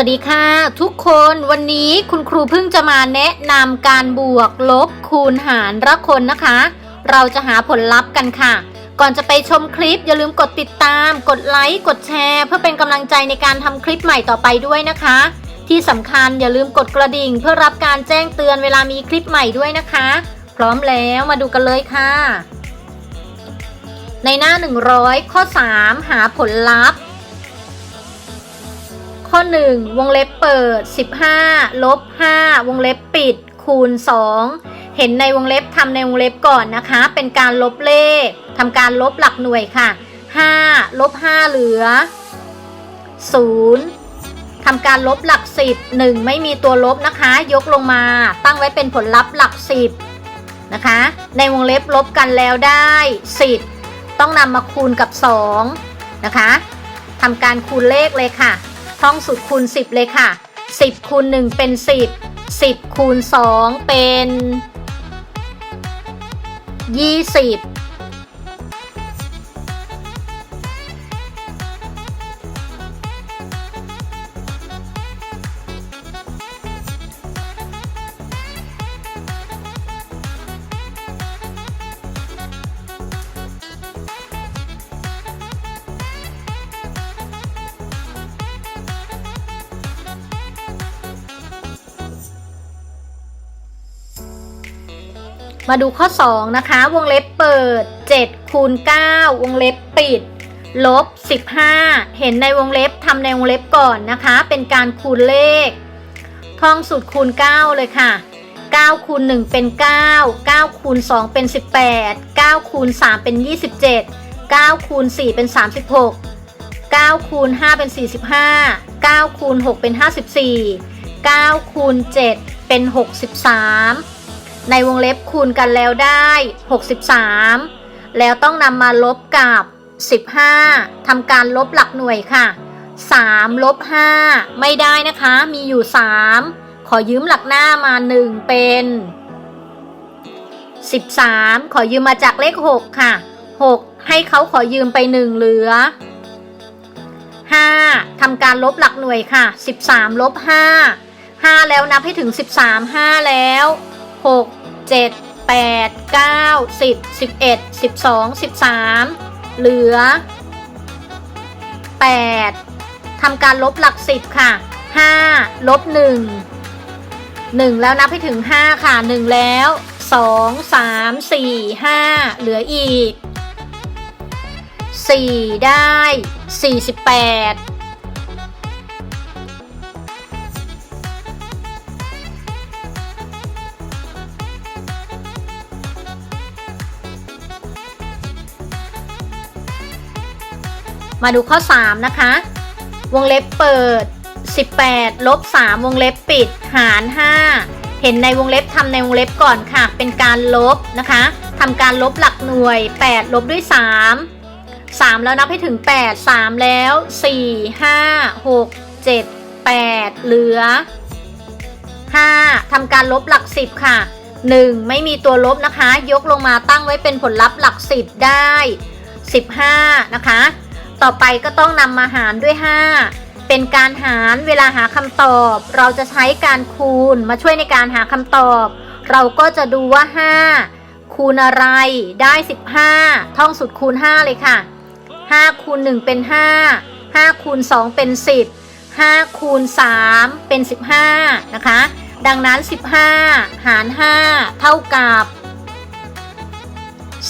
วัสดีค่ะ ทุกคนวันนี้คุณครูเพิ่งจะมาแนะนำการบวกลบคูณหารละคนนะคะ เราจะหาผลลัพธ์กันค่ะ ก่อนจะไปชมคลิปอย่าลืมกดติดตาม กดไลค์กดแชร์ เพื่อเป็นกำลังใจในการทำคลิปใหม่ต่อไปด้วยนะคะ ที่สำคัญอย่าลืมกดกระดิ่ง เพื่อรับการแจ้งเตือนเวลามีคลิปใหม่ด้วยนะคะ พร้อมแล้วมาดูกันเลยค่ะ ในหน้า 100 ข้อ 3 หาผลลัพธ์ ข้อ 1 วงเล็บเปิด 15 ลบ 5 วงเล็บปิด คูณ 2 เห็นในวงเล็บทำในวงเล็บก่อนนะคะ เป็นการลบเลขทำการลบหลักหน่วยค่ะ 5 ลบ 5 เหลือ 0ทำการลบหลัก 10 1 ไม่มีตัวลบนะคะ ยกลงมาตั้งไว้เป็นผลลัพธ์หลัก 10 นะคะ ในวงเล็บลบกันแล้วได้ 10 ต้องนำมาคูณกับ 2 นะคะทำการคูณเลขเลยค่ะ ท่องสูตรคูณ 10 เลยค่ะ 10คูณ1เป็น 10 10คูณ2เป็น 20 มาดูข้อ 2 นะคะ วงเล็บเปิด 7 คูณ 9 วงเล็บปิด ลบ 15 เห็นในวงเล็บทำในวงเล็บก่อนนะคะ เป็นการคูณเลข ท่องสูตรคูณ 9 เลยค่ะ 9 คูณ 1 เป็น 9 9 คูณ 2 เป็น 18 9 คูณ 3 เป็น 27 9 คูณ 4 เป็น 36 9 คูณ 5 เป็น 45 9 คูณ 6 เป็น 54 9 คูณ 7 เป็น 63 ในวงเล็บคูณกันแล้วได้ 63 แล้วต้องนำมาลบกับ 15ทำการลบหลักหน่วยค่ะ 3 ลบ 5 ไม่ได้นะคะ มีอยู่ 3 ขอยืมหลักหน้ามา 1 เป็น 13 ขอยืมมาจากเลข 6 ค่ะ 6 ให้เขาขอยืมไป 1 เหลือ 5ทำการลบหลักหน่วยค่ะ 13 ลบ 5 5 แล้วนับให้ถึง 13 5 แล้ว 6 7 8 9 10 11 12 13 เหลือ 8ทำการลบหลัก 10 ค่ะ 5 ลบ 1 1 แล้วนับให้ถึง 5 ค่ะ 1 แล้ว 2 3 4 5 เหลืออีก 4 ได้ 48 มาดูข้อ 3 นะคะ วงเล็บเปิด 18 ลบ 3 วงเล็บปิด หาร 5 เห็นในวงเล็บทำในวงเล็บก่อนค่ะ เป็นการลบนะคะทำการลบหลักหน่วย 8 ลบด้วย 3 3 แล้วนับให้ถึง 8 3 แล้ว 4 5 6 7 8 เหลือ 5ทำการลบหลัก 10 ค่ะ 1 ไม่มีตัวลบนะคะ ยกลงมาตั้งไว้เป็นผลลัพธ์หลัก 10 ได้ 15 นะคะ ต่อไปก็ต้องนำมาหารด้วย 5 เป็นการหารเวลาหาคำตอบ เราจะใช้การคูณมาช่วยในการหาคำตอบ เราก็จะดูว่า 5 คูณอะไรได้ 15 ท่องสุดคูณ 5 เลยค่ะ 5 คูณ 1 เป็น 5 5 คูณ 2 เป็น 10 5 คูณ 3 เป็น 15 นะคะ ดังนั้น 15 หาร 5 เท่ากับ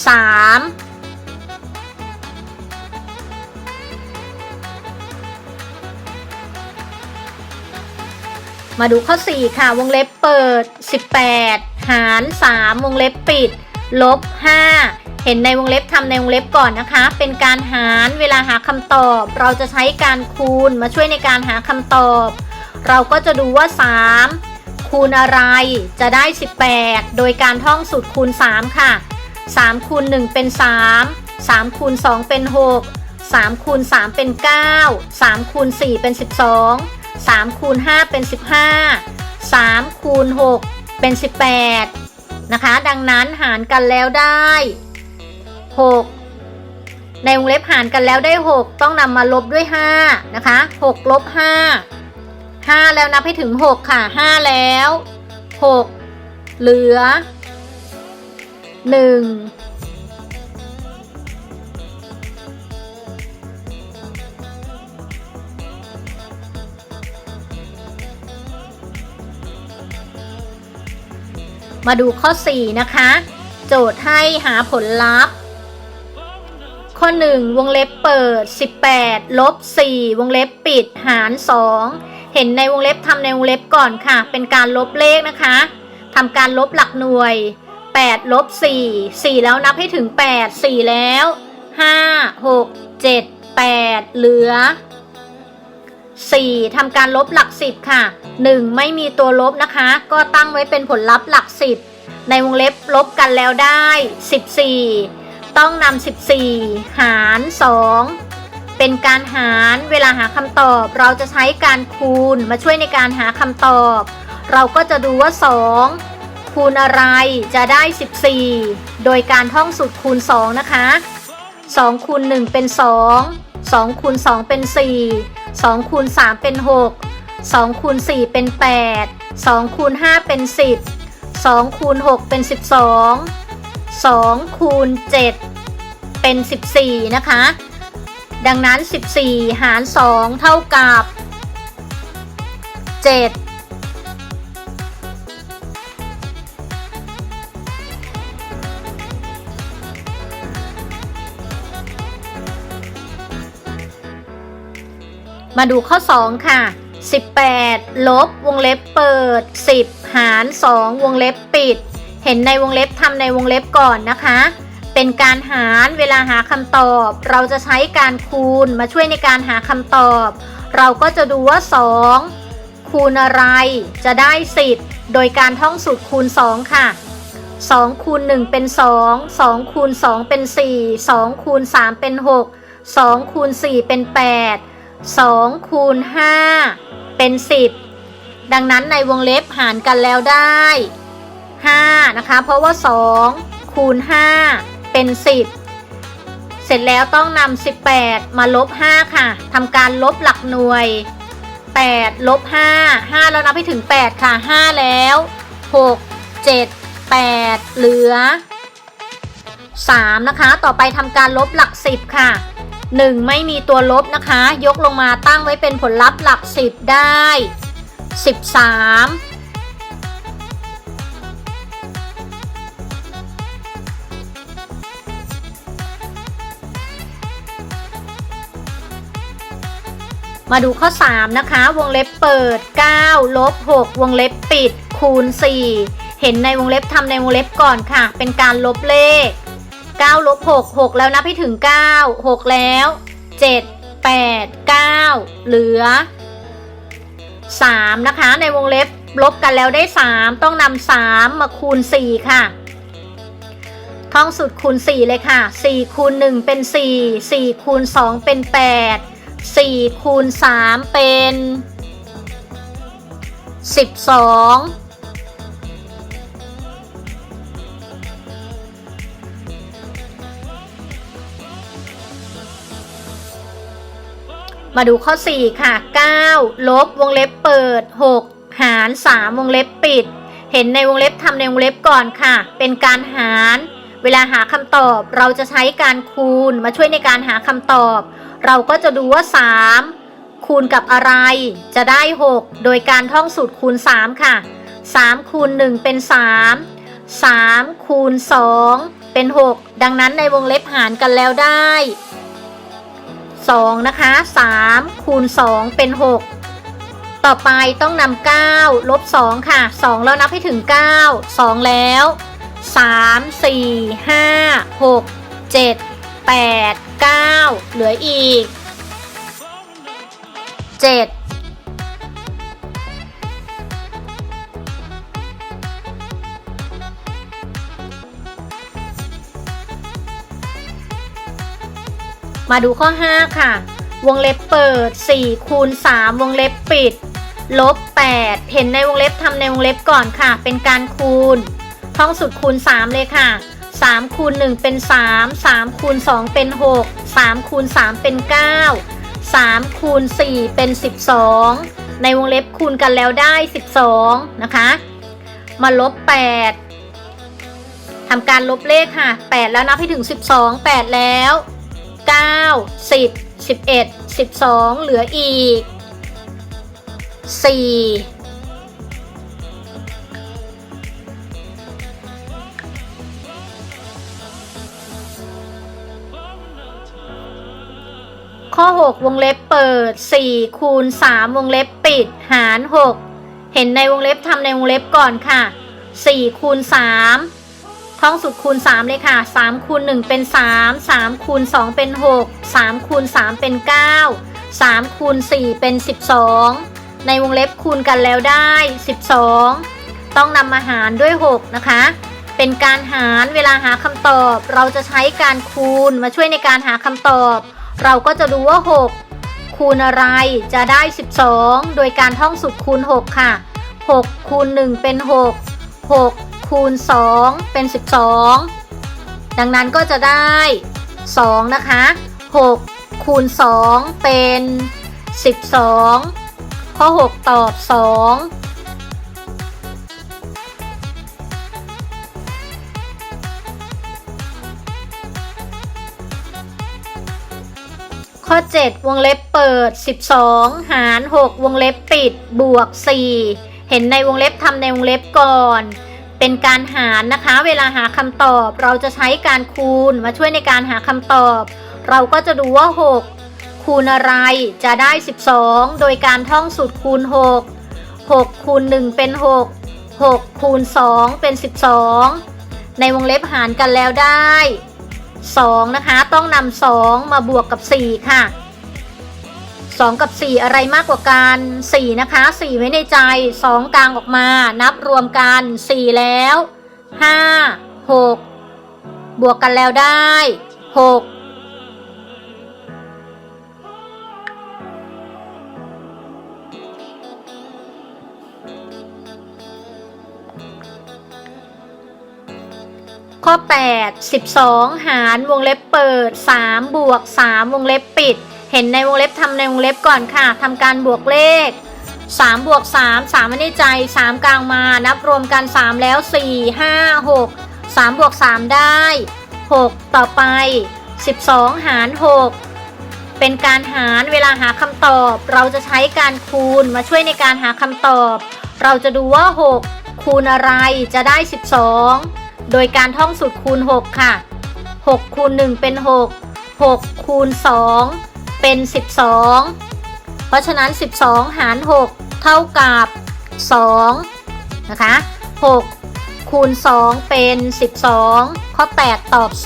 3 มาดูข้อ 4 ค่ะ วงเล็บเปิด 18 หาร 3 วงเล็บปิด ลบ 5 เห็นในวงเล็บทำในวงเล็บก่อนนะคะ เป็นการหารเวลาหาคำตอบ เราจะใช้การคูณมาช่วยในการหาคำตอบ เราก็จะดูว่า 3 คูณอะไรจะได้ 18 โดยการท่องสูตรคูณ 3 ค่ะ 3 คูณ 1 เป็น 3 3คูณ2เป็น 6 3คูณ3เป็น 9 3คูณ4เป็น 12 3คูณ5เป็น 15 3คูณ6เป็น 18 นะคะ ดังนั้นหารกันแล้วได้ 6 ในวงเล็บหารกันแล้วได้ 6 ต้องนำมาลบด้วย 5 นะคะ6ลบ5 5 แล้วนับให้ถึง 6 ค่ะ 5 แล้ว 6 เหลือ 1 มาดูข้อ 4 นะคะ โจทย์ให้หาผลลัพธ์ ข้อ 1 วงเล็บเปิด 18 ลบ 4 วงเล็บปิด หาร 2 เห็นในวงเล็บทำในวงเล็บก่อนค่ะ เป็นการลบเลขนะคะทำการลบหลักหน่วย 8 ลบ 4 4 แล้วนับให้ถึง 8 4 แล้ว 5 6 7 8 เหลือ 4ทำการลบหลัก 10 ค่ะ 1 ไม่มีตัวลบนะคะ ก็ตั้งไว้เป็นผลลัพธ์หลัก 10 ในวงเล็บลบกันแล้วได้ 14 ต้องนำ14 หาร 2 เป็นการหารเวลาหาคำตอบ เราจะใช้การคูณมาช่วยในการหาคำตอบ เราก็จะดูว่า 2 คูณอะไรจะได้ 14 โดยการท่องสูตรคูณ 2 นะคะ2คูณ1เป็น 2 2คูณ2เป็น 4 2คูณ3เป็น 6 2คูณ4เป็น 8 2คูณ5เป็น 10 2คูณ6เป็น 12 2คูณ7เป็น 14 นะคะ ดังนั้น 14 หาร 2 เท่ากับ 7 มาดูข้อ 2 ค่ะ 18 ลบวงเล็บเปิด 10 หาร 2 วงเล็บปิด เห็นในวงเล็บทำในวงเล็บก่อนนะคะ เป็นการหารเวลาหาคำตอบ เราจะใช้การคูณมาช่วยในการหาคำตอบ เราก็จะดูว่า 2 คูณอะไรจะได้ 10 โดยการท่องสูตรคูณ 2 ค่ะ2คูณ1เป็น 2 2คูณ2เป็น 4 2คูณ3เป็น 6 2คูณ4เป็น 8 2คูณ5เป็น 10 ดังนั้นในวงเล็บหารกันแล้วได้ 5 นะคะ เพราะว่า 2 คูณ 5 เป็น 10 เสร็จแล้วต้องนำ18 มาลบ 5 ค่ะทำการลบหลักหน่วย 8 ลบ 5 5 แล้วนับให้ถึง 8 ค่ะ 5 แล้ว 6 7 8 เหลือ 3 นะคะ ต่อไปทำการลบหลัก 10 ค่ะ 1 ไม่มีตัวลบนะคะ ยกลงมาตั้งไว้เป็นผลลัพธ์หลัก 10 ได้ 13 มาดูข้อ 3 นะคะ วงเล็บเปิด 9 ลบ 6 วงเล็บปิด คูณ 4 เห็นในวงเล็บทำในวงเล็บก่อนค่ะ เป็นการลบเลข 9ลบ6 6 แล้วนับให้ถึง 9 6 แล้ว 7 8 9 เหลือ 3 นะคะ ในวงเล็บลบกันแล้วได้ 3 ต้องนำ3มาคูณ 4 ค่ะ ท่องสูตรคูณ 4 เลยค่ะ 4 คูณ 1 เป็น 4 4 คูณ 2 เป็น 8 4 คูณ 3 เป็น 12 มาดูข้อ 4 ค่ะ 9 ลบวงเล็บเปิด 6 หาร 3 วงเล็บปิด เห็นในวงเล็บทำในวงเล็บก่อนค่ะ เป็นการหาร เวลาหาคำตอบเราจะใช้การคูณมาช่วยในการหาคำตอบ เราก็จะดูว่า 3 คูณกับอะไร จะได้ 6 โดยการท่องสูตรคูณ 3 ค่ะ 3 คูณ 1 เป็น 3 3 คูณ 2 เป็น 6 ดังนั้นในวงเล็บหารกันแล้วได้ 2 นะคะ 3 คูณ 2 เป็น 6 ต่อไปต้องนำ9ลบ 2 ค่ะ 2 แล้วนับให้ถึง 9 2 แล้ว 3 4 5 6 7 8 9 เหลืออีก 7 มาดูข้อ 5 ค่ะ วงเล็บเปิด 4 คูณ 3 วงเล็บปิด ลบ 8 เห็นในวงเล็บทำในวงเล็บก่อนค่ะ เป็นการคูณ ท่องสุดคูณ 3 เลยค่ะ 3 คูณ 1 เป็น 3 3 คูณ 2 เป็น 6 3 คูณ 3 เป็น 9 3 คูณ 4 เป็น 12 ในวงเล็บคูณกันแล้วได้ 12 นะคะ มาลบ 8ทำการลบเลขค่ะ 8 แล้วนับให้ถึง 12 8 แล้ว 9 10 11 12 เหลืออีก 4ข้อ 6 วงเล็บเปิด 4 คูณ 3 วงเล็บปิด หาร 6 เห็นในวงเล็บทำในวงเล็บก่อนค่ะ 4 คูณ 3 ท่องสุดคูณ 3 เลยค่ะ3คูณ1เป็น 3 3คูณ2เป็น 6 3คูณ3เป็น 9 3คูณ4เป็น 12 ในวงเล็บคูณกันแล้วได้ 12 ต้องนำมาหารด้วย 6 นะคะ เป็นการหารเวลาหาคำตอบ เราจะใช้การคูณมาช่วยในการหาคำตอบ เราก็จะดูว่า 6 คูณอะไรจะได้ 12 โดยการท่องสุดคูณ 6 ค่ะ 6คูณ1เป็น 6 6 คูณ 2 เป็น 12 ดังนั้นก็จะได้ 2 นะคะ 6 คูณ 2 เป็น 12 ข้อ 6 ตอบ 2ข้อ 7 วงเล็บเปิด 12 หาร 6 วงเล็บปิด บวก 4 เห็นในวงเล็บทำในวงเล็บก่อน เป็นการหารนะคะ เวลาหาคำตอบเราจะใช้การคูณมาช่วยในการหาคำตอบ เราก็จะดูว่า 6 คูณอะไรจะได้ 12 โดยการท่องสูตรคูณ 6 6 คูณ 1 เป็น 6 6 คูณ 2 เป็น 12 ในวงเล็บหารกันแล้วได้ 2 นะคะ ต้องนำ2มาบวกกับ 4 ค่ะ 2 กับ 4 อะไรมากกว่ากัน 4 นะคะ 4 ไว้ในใจ 2 กลางออกมา นับรวมกัน 4 แล้ว 5 6 บวกกันแล้วได้ 6ข้อ 8 12 หารวงเล็บเปิด 3 บวก 3 วงเล็บปิด เห็นในวงเล็บทำในวงเล็บก่อนค่ะทำการบวกเลข3บวก3 3ไม่ได้ใจ 3 กลางมา นับรวมกัน 3 แล้ว 4 5 6 3บวก3ได้ 6 ต่อไป 12 หาร 6 เป็นการหารเวลาหาคำตอบ เราจะใช้การคูณมาช่วยในการหาคำตอบ เราจะดูว่า 6 คูณอะไรจะได้ 12 โดยการท่องสูตรคูณ 6 ค่ะ 6 คูณ 1 เป็น 6 6 คูณ 2 เป็น 12 เพราะฉะนั้น 12 หาร 6 เท่ากับ 2 นะคะ 6 คูณ 2 เป็น 12 ข้อ 8 ตอบ 2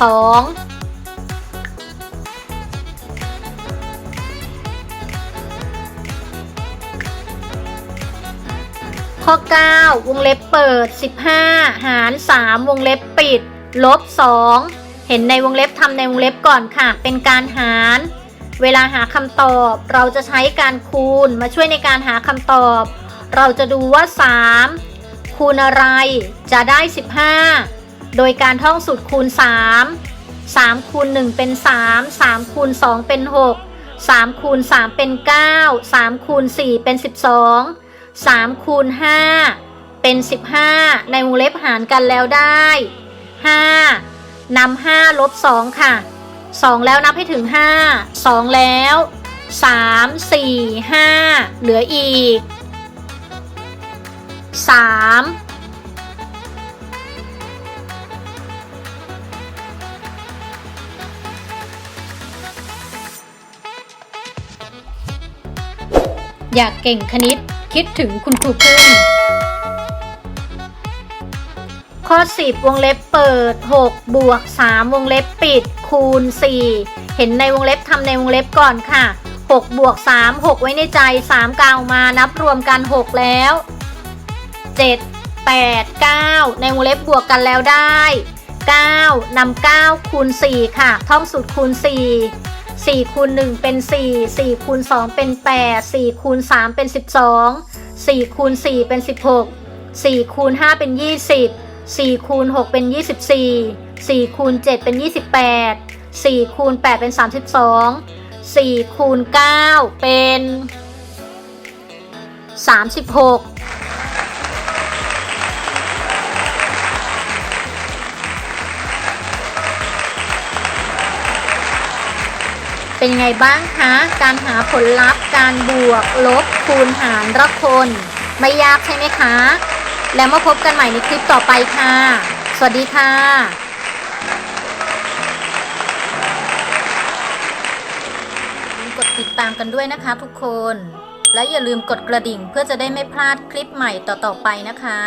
ข้อ 9 วงเล็บเปิด 15 หาร 3 วงเล็บปิด ลบ 2 เห็นในวงเล็บทำในวงเล็บก่อนค่ะ เป็นการหาร เวลาหาคำตอบเราจะใช้การคูณมาช่วยในการหาคำตอบ เราจะดูว่า 3 คูณอะไรจะได้ 15 โดยการท่องสูตรคูณ 3 3คูณ1เป็น 3 3คูณ2เป็น 6 3คูณ3เป็น 9 3คูณ4เป็น 12 3คูณ5เป็น 15 ในวงเล็บหารกันแล้วได้ 5นำ5ลบ 2 ค่ะ 2 แล้วนับให้ถึง 5 2 แล้ว 3 4 5 เหลืออีก 3 อยากเก่งคณิตคิดถึงคุณครูพึ่ง ข้อ 10 วงเล็บเปิด 6 บวก 3 วงเล็บปิด คูณ 4 เห็นในวงเล็บทำในวงเล็บก่อนค่ะ 6 บวก 3 6 ไว้ในใจ 3กาวมานับรวมกัน 6 แล้ว 7 8 9 ในวงเล็บบวกกันแล้วได้ 9นำ9คูณ 4 ค่ะ ท่องสูตรคูณ 4 4คูณ1เป็น 4 4คูณ2เป็น 8 4คูณ3เป็น 12 4คูณ4เป็น 16 4คูณ5เป็น 20 4คูณ6เป็น 24 4คูณ7เป็น 28 4คูณ8เป็น 32 4คูณ9เป็น 36 เป็นไงบ้างคะ การหาผลลัพธ์การบวกลบคูณหารละคน ไม่ยากใช่ไหมคะ แล้วมาพบกันใหม่ในคลิปต่อไปค่ะ สวัสดีค่ะอย่าลืมกดติดตามกันด้วยนะคะทุกคน และอย่าลืมกดกระดิ่งเพื่อจะได้ไม่พลาดคลิปใหม่ต่อๆไปนะคะ